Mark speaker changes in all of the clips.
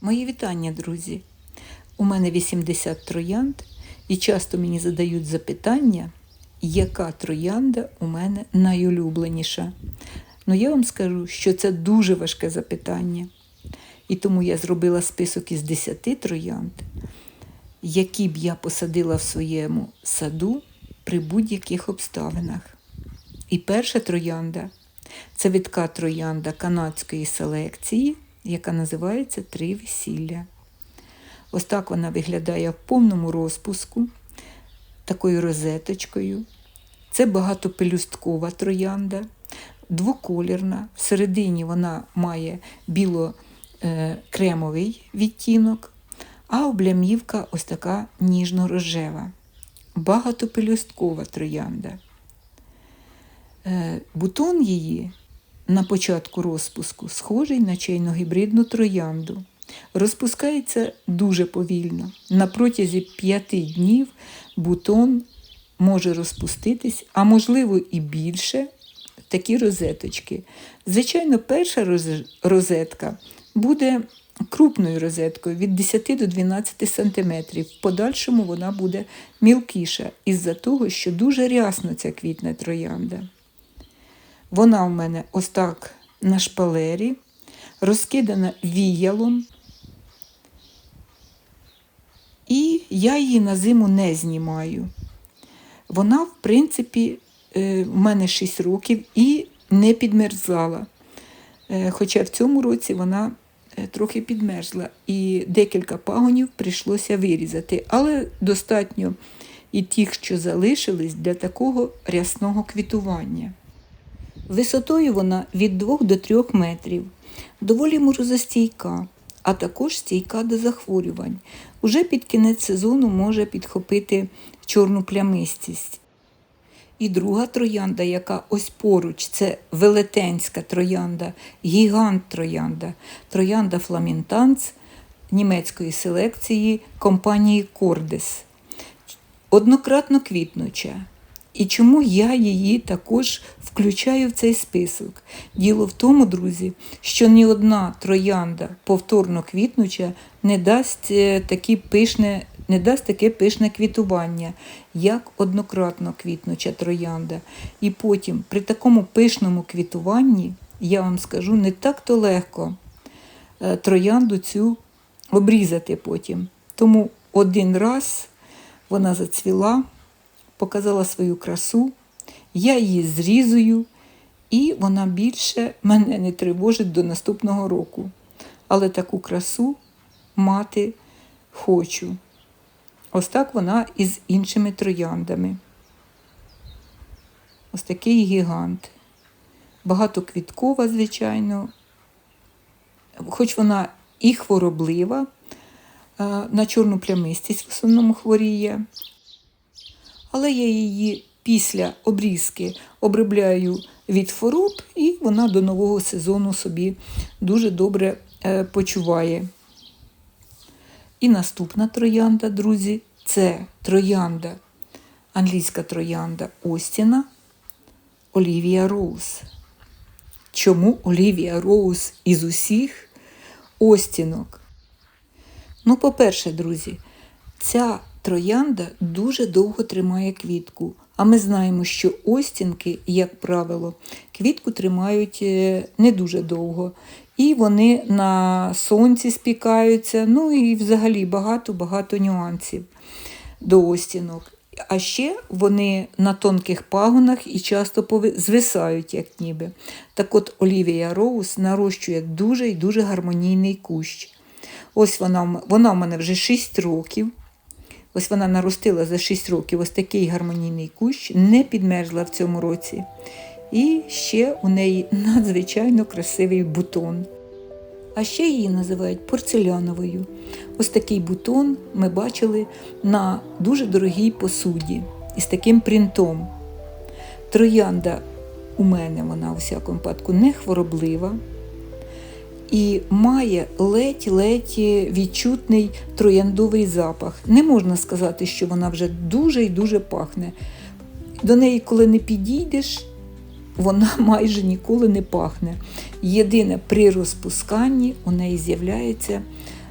Speaker 1: Мої вітання, друзі! У мене 80 троянд, і часто мені задають запитання, яка троянда у мене найулюбленіша. Ну, я вам скажу, що це дуже важке запитання. І тому я зробила список із 10 троянд, які б я посадила в своєму саду при будь-яких обставинах. І перша троянда це відка троянда канадської селекції, яка називається Три весілля. Ось так вона виглядає в повному розпуску, такою розеточкою. Це багатопелюсткова троянда, двоколірна. Всередині вона має біло-кремовий відтінок, а облямівка ось така ніжно-рожева. Багатопелюсткова троянда. Е, Бутон її на початку розпуску схожий на чайно-гібридну троянду. Розпускається дуже повільно. На протязі п'яти днів бутон може розпуститись, а можливо і більше такі розеточки. Звичайно, перша розетка буде крупною розеткою від 10 до 12 см. В подальшому вона буде мілкіша із-за того, що дуже рясно ця квітне троянда. Вона у мене ось так на шпалері, розкидана віялом. І я її на зиму не знімаю. Вона, в принципі, е, в мене 6 років і не підмерзала. Е, Хоча в цьому році вона е, трохи підмерзла, і декілька пагонів прийшлося вирізати, але достатньо і тих, що залишились для такого рясного квітування. Висотою вона від 2 до 3 метрів, доволі морозостійка, а також стійка до захворювань. Уже під кінець сезону може підхопити чорну плямистість. І друга троянда, яка ось поруч, це велетенська троянда, гігант троянда, троянда фламінтанц німецької селекції компанії Кордес. Однократно квітнуча. І чому я її також включаю в цей список? Діло в тому, друзі, що ні одна троянда повторно квітнуча не дасть е, такі пишне, не дасть таке пишне квітування, як однократно квітнуча троянда. І потім при такому пишному квітуванні, я вам скажу, не так-то легко е, троянду цю обрізати потім. Тому один раз вона зацвіла показала свою красу, я її зрізую, і вона більше мене не тривожить до наступного року. Але таку красу мати хочу. Ось так вона із іншими трояндами. Ось такий гігант. Багатоквіткова, звичайно, хоч вона і хвороблива, на чорну плямистість в основному хворіє але я її після обрізки обробляю від хвороб, і вона до нового сезону собі дуже добре е, почуває. І наступна троянда, друзі, це троянда, англійська троянда Остіна Олівія Роуз. Чому Олівія Роуз із усіх остінок? Ну, по-перше, друзі, ця Троянда дуже довго тримає квітку, а ми знаємо, що остінки, як правило, квітку тримають е, не дуже довго. І вони на сонці спікаються, ну і взагалі багато-багато нюансів до остінок. А ще вони на тонких пагонах і часто звисають, як ніби. Так от Олівія Роуз нарощує дуже і дуже гармонійний кущ. Ось вона, вона в мене вже 6 років. Ось вона наростила за 6 років ось такий гармонійний кущ, не підмерзла в цьому році. І ще у неї надзвичайно красивий бутон. А ще її називають порцеляновою. Ось такий бутон ми бачили на дуже дорогій посуді із таким принтом. Троянда у мене, вона у всякому випадку, не хвороблива і має ледь-ледь відчутний трояндовий запах. Не можна сказати, що вона вже дуже і дуже пахне. До неї, коли не підійдеш, вона майже ніколи не пахне. Єдине при розпусканні у неї з'являється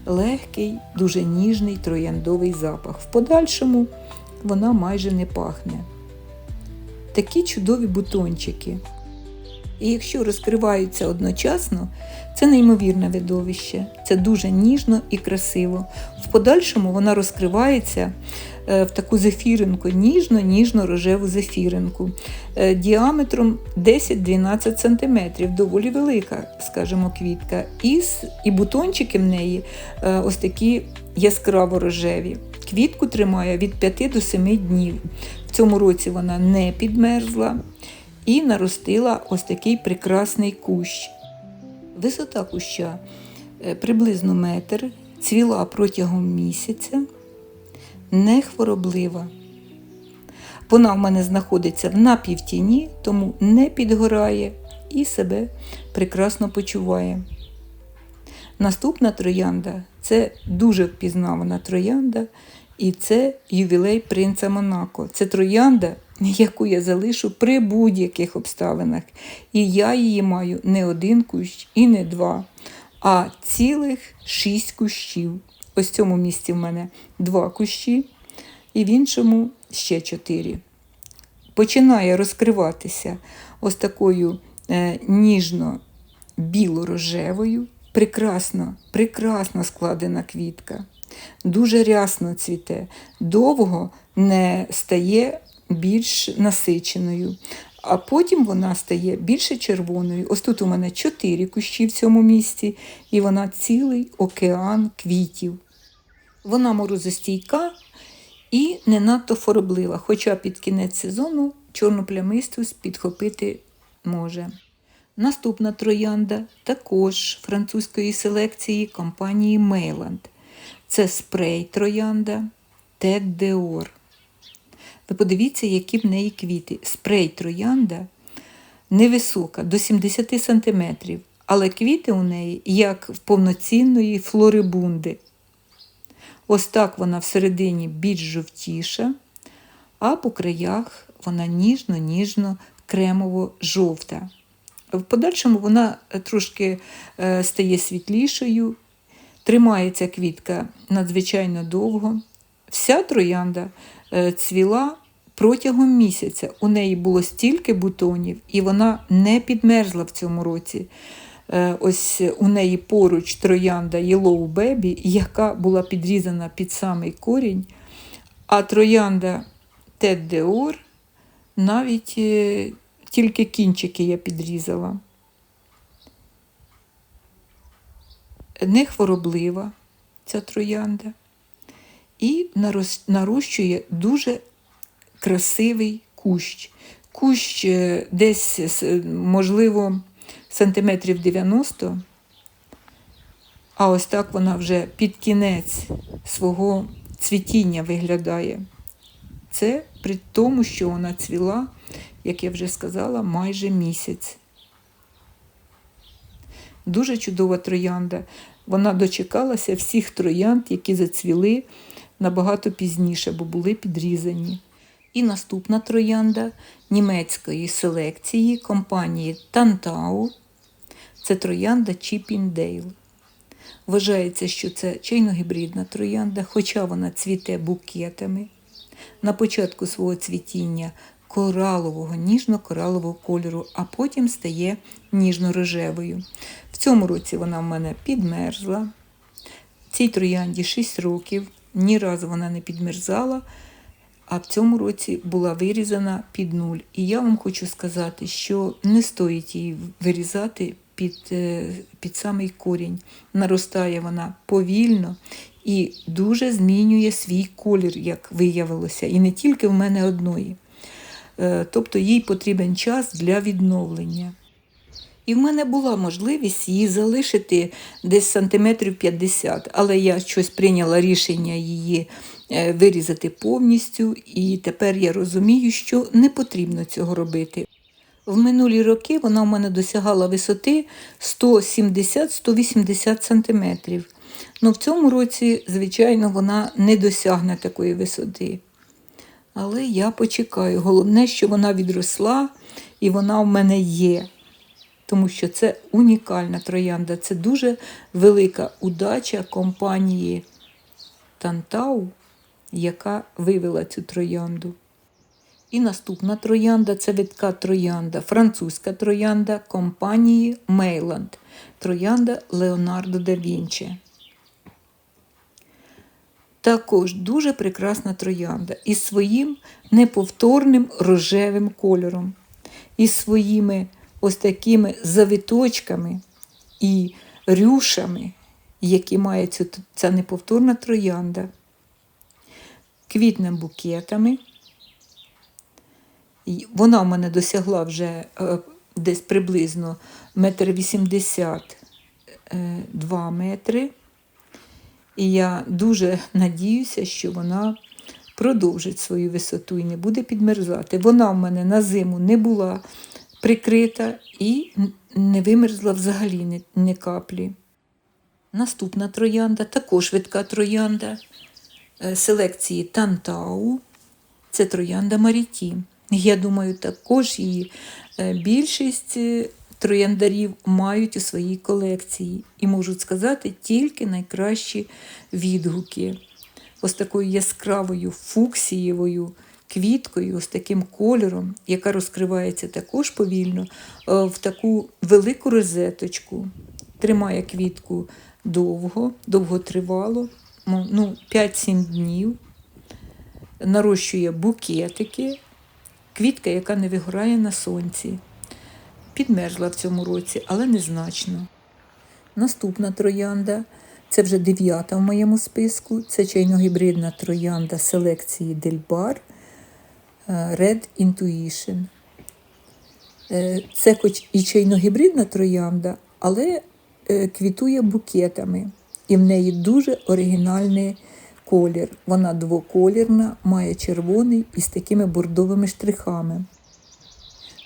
Speaker 1: легкий, дуже ніжний трояндовий запах. В подальшому вона майже не пахне. Такі чудові бутончики. І якщо розкриваються одночасно, це неймовірне видовище. Це дуже ніжно і красиво. В подальшому вона розкривається е, в таку зефіринку, ніжно-ніжно-рожеву зефіринку е, діаметром 10-12 см, доволі велика, скажімо, квітка. І, і бутончики в неї е, ось такі яскраво рожеві. Квітку тримає від 5 до 7 днів. В цьому році вона не підмерзла і наростила ось такий прекрасний кущ. Висота куща е, приблизно метр, цвіла протягом місяця, не хвороблива. Вона в мене знаходиться в напівтіні, тому не підгорає і себе прекрасно почуває. Наступна троянда це дуже впізнавана троянда, і це ювілей принца Монако. Це троянда, яку я залишу при будь-яких обставинах. І я її маю не один кущ і не два, а цілих шість кущів. Ось в цьому місці в мене два кущі, і в іншому ще чотири починає розкриватися ось такою е, ніжно-біло-рожевою, прекрасно, прекрасно складена квітка, дуже рясно цвіте, довго не стає більш насиченою. А потім вона стає більше червоною. Ось тут у мене чотири кущі в цьому місці, і вона цілий океан квітів. Вона морозостійка і не надто хвороблива, хоча під кінець сезону чорну плямистість підхопити може. Наступна троянда також французької селекції компанії Мейланд. Це спрей троянда Тет Деор. Ви подивіться, які в неї квіти. Спрей троянда невисока, до 70 см, але квіти у неї як в повноцінної флорибунди. Ось так вона всередині більш жовтіша, а по краях вона ніжно-ніжно кремово-жовта. В подальшому вона трошки е, стає світлішою, тримається квітка надзвичайно довго. Вся троянда е, цвіла протягом місяця. У неї було стільки бутонів, і вона не підмерзла в цьому році. Е, Ось у неї поруч троянда Yellow Baby, яка була підрізана під самий корінь, а троянда Deor навіть е, тільки кінчики я підрізала. Не хвороблива ця троянда і нарощує дуже красивий кущ. Кущ е, десь, можливо, сантиметрів 90, а ось так вона вже під кінець свого цвітіння виглядає. Це при тому, що вона цвіла, як я вже сказала, майже місяць. Дуже чудова троянда. Вона дочекалася всіх троянд, які зацвіли набагато пізніше, бо були підрізані. І наступна троянда німецької селекції компанії Тантау. Це троянда Чіпіндейл. Вважається, що це чайно-гібридна троянда, хоча вона цвіте букетами. На початку свого цвітіння коралового, ніжно-коралового кольору, а потім стає ніжно-рожевою. В цьому році вона в мене підмерзла. Цій троянді 6 років, ні разу вона не підмерзала, а в цьому році була вирізана під нуль. І я вам хочу сказати, що не стоїть її вирізати під, е, під самий корінь. Наростає вона повільно і дуже змінює свій колір, як виявилося, і не тільки в мене одної. Е, Тобто їй потрібен час для відновлення. І в мене була можливість її залишити десь сантиметрів 50, але я щось прийняла рішення її е, вирізати повністю, і тепер я розумію, що не потрібно цього робити. В минулі роки вона в мене досягала висоти 170-180 сантиметрів. Ну в цьому році, звичайно, вона не досягне такої висоти. Але я почекаю. Головне, що вона відросла і вона в мене є. Тому що це унікальна троянда. Це дуже велика удача компанії Тантау, яка вивела цю троянду. І наступна троянда це видка троянда, французька троянда компанії Мейланд, троянда Леонардо да Вінчі. Також дуже прекрасна троянда із своїм неповторним рожевим кольором, із своїми ось такими завиточками і рюшами, які має цю, ця неповторна троянда, квітним букетами. Вона в мене досягла вже е, десь приблизно метр вісімдесят е, два метри. І я дуже надіюся, що вона продовжить свою висоту і не буде підмерзати. Вона в мене на зиму не була прикрита і не вимерзла взагалі ні, ні каплі. Наступна троянда, також видка троянда е, селекції Тантау. Це троянда Марітім. Я думаю, також її е, більшість е, трояндарів мають у своїй колекції і можуть сказати тільки найкращі відгуки. Ось такою яскравою фуксієвою квіткою, з таким кольором, яка розкривається також повільно, е, в таку велику розеточку. Тримає квітку довго, довготривало, ну, 5-7 днів. Нарощує букетики, квітка, яка не вигорає на сонці. Підмерзла в цьому році, але незначно. Наступна троянда це вже дев'ята в моєму списку. Це чайно-гібридна троянда селекції Дельбар Red Intuition. Е, Це хоч і чайно-гібридна троянда, але е, квітує букетами. І в неї дуже оригінальний колір. Вона двоколірна, має червоний із такими бордовими штрихами.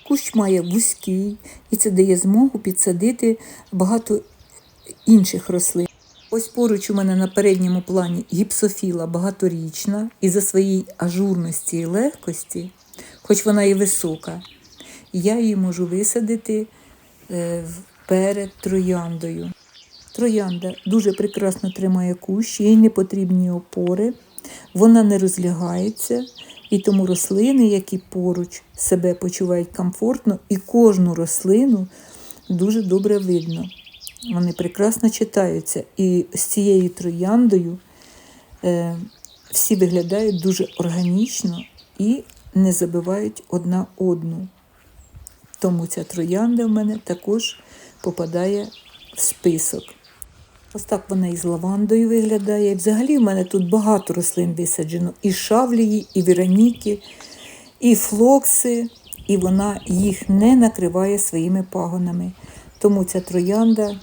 Speaker 1: Кущ має вузький, і це дає змогу підсадити багато інших рослин. Ось поруч у мене на передньому плані гіпсофіла багаторічна, і за своїй ажурності і легкості, хоч вона і висока, я її можу висадити е, перед трояндою. Троянда дуже прекрасно тримає кущ, їй не потрібні опори, вона не розлягається, і тому рослини, які поруч себе почувають комфортно, і кожну рослину дуже добре видно. Вони прекрасно читаються. І з цією трояндою е, всі виглядають дуже органічно і не забивають одна одну. Тому ця троянда в мене також попадає в список. Ось так вона і з лавандою виглядає. Взагалі в мене тут багато рослин висаджено. І шавлії, і вероніки, і флокси, і вона їх не накриває своїми пагонами. Тому ця троянда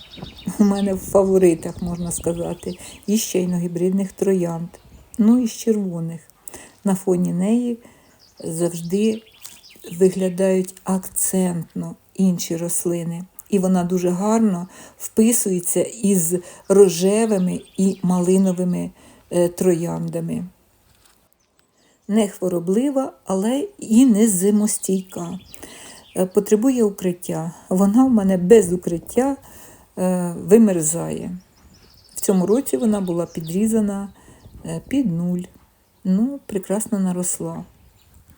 Speaker 1: у мене в фаворитах, можна сказати, і ще й гібридних троянд. Ну і з червоних. На фоні неї завжди виглядають акцентно інші рослини. І вона дуже гарно вписується із рожевими і малиновими е, трояндами. Не хвороблива, але і не зимостійка. Е, потребує укриття. Вона в мене без укриття е, вимерзає. В цьому році вона була підрізана під нуль. Ну, прекрасно наросла.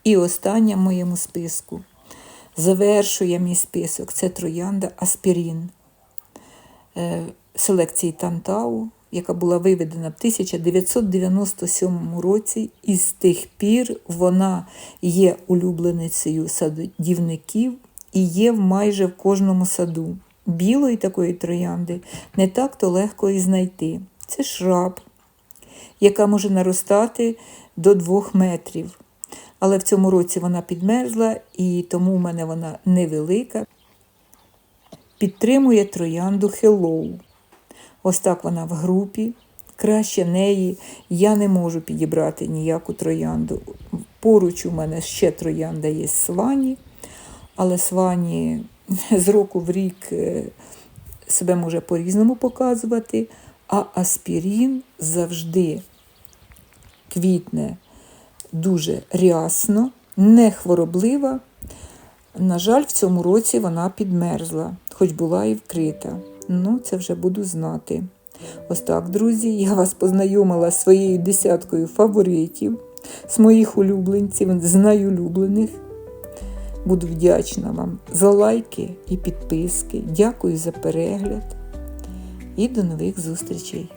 Speaker 1: І остання в моєму списку завершує мій список. Це троянда Аспірін е, селекції Тантау, яка була виведена в 1997 році, і з тих пір вона є улюбленицею садівників і є майже в кожному саду. Білої такої троянди не так-то легко і знайти. Це шраб, яка може наростати до двох метрів але в цьому році вона підмерзла, і тому в мене вона невелика. Підтримує троянду Hello. Ось так вона в групі. Краще неї я не можу підібрати ніяку троянду. Поруч у мене ще троянда є свані, але свані з року в рік е, себе може по-різному показувати, а аспірін завжди квітне дуже рясно, не хвороблива. На жаль, в цьому році вона підмерзла. хоч була і вкрита. Ну, це вже буду знати. Ось так, друзі, я вас познайомила з своєю десяткою фаворитів, з моїх улюбленців, з найулюблених. Буду вдячна вам за лайки і підписки. Дякую за перегляд і до нових зустрічей!